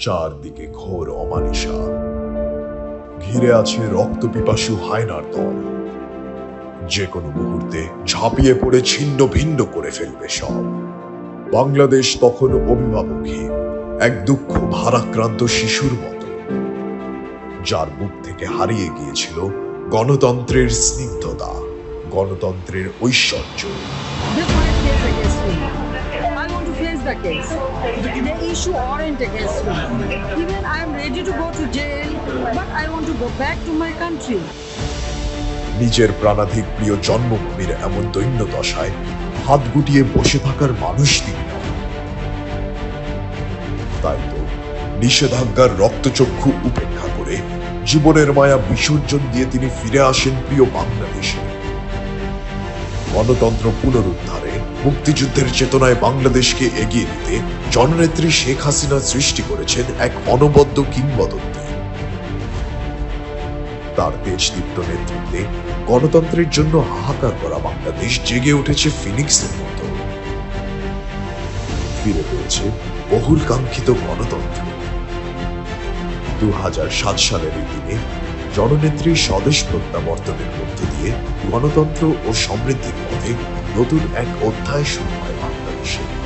চারদিকে ঘোর অমানিসা ঘিরে আছে রক্ত পিপাসু হায়নার দল। যে কোনো মুহূর্তে ঝাঁপিয়ে পড়ে ছিন্ন ভিন্ন করে ফেলবে সব। বাংলাদেশ তখন অভিভাবকহীন, এক দুঃখ ভারাক্রান্ত শিশুর মতো। যার মুখ থেকে হারিয়ে গিয়েছিল গণতন্ত্রের স্নিগ্ধতা, গণতন্ত্রের ঐশ্বর্য। Case. The issue aren't against me. Even I am ready to go to jail, but I want to go back to my country. নিজের প্রাণাধিক প্রিয় জন্মভূমির এমন দৈন্য দশায় হাত গুটিয়ে বসে থাকার মানুষ তিনি তাই তো নিষেধাজ্ঞার রক্তচক্ষু উপেক্ষা করে জীবনের মায়া বিসর্জন দিয়ে তিনি ফিরে আসেন প্রিয় বাংলাদেশে গণতন্ত্র পুনরুদ্ধারে মুক্তিযুদ্ধের চেতনায় বাংলাদেশকে এগিয়ে নিতে জননেত্রী শেখ হাসিনা সৃষ্টি করেছেন এক অনবদ্য কিংবদন্তি। তার দেশদীপ্ত নেতৃত্বে গণতন্ত্রের জন্য হাহাকার করা বাংলাদেশ জেগে উঠেছে ফিনিক্সের মতো। ফিরে পেয়েছে বহুল কাঙ্ক্ষিত গণতন্ত্র। দু সাত সালের এই দিনে জননেত্রী স্বদেশ প্রত্যাবর্তনের মধ্য দিয়ে গণতন্ত্র ও সমৃদ্ধির পথে নতুন এক অধ্যায় শুরু হয় বাংলাদেশে।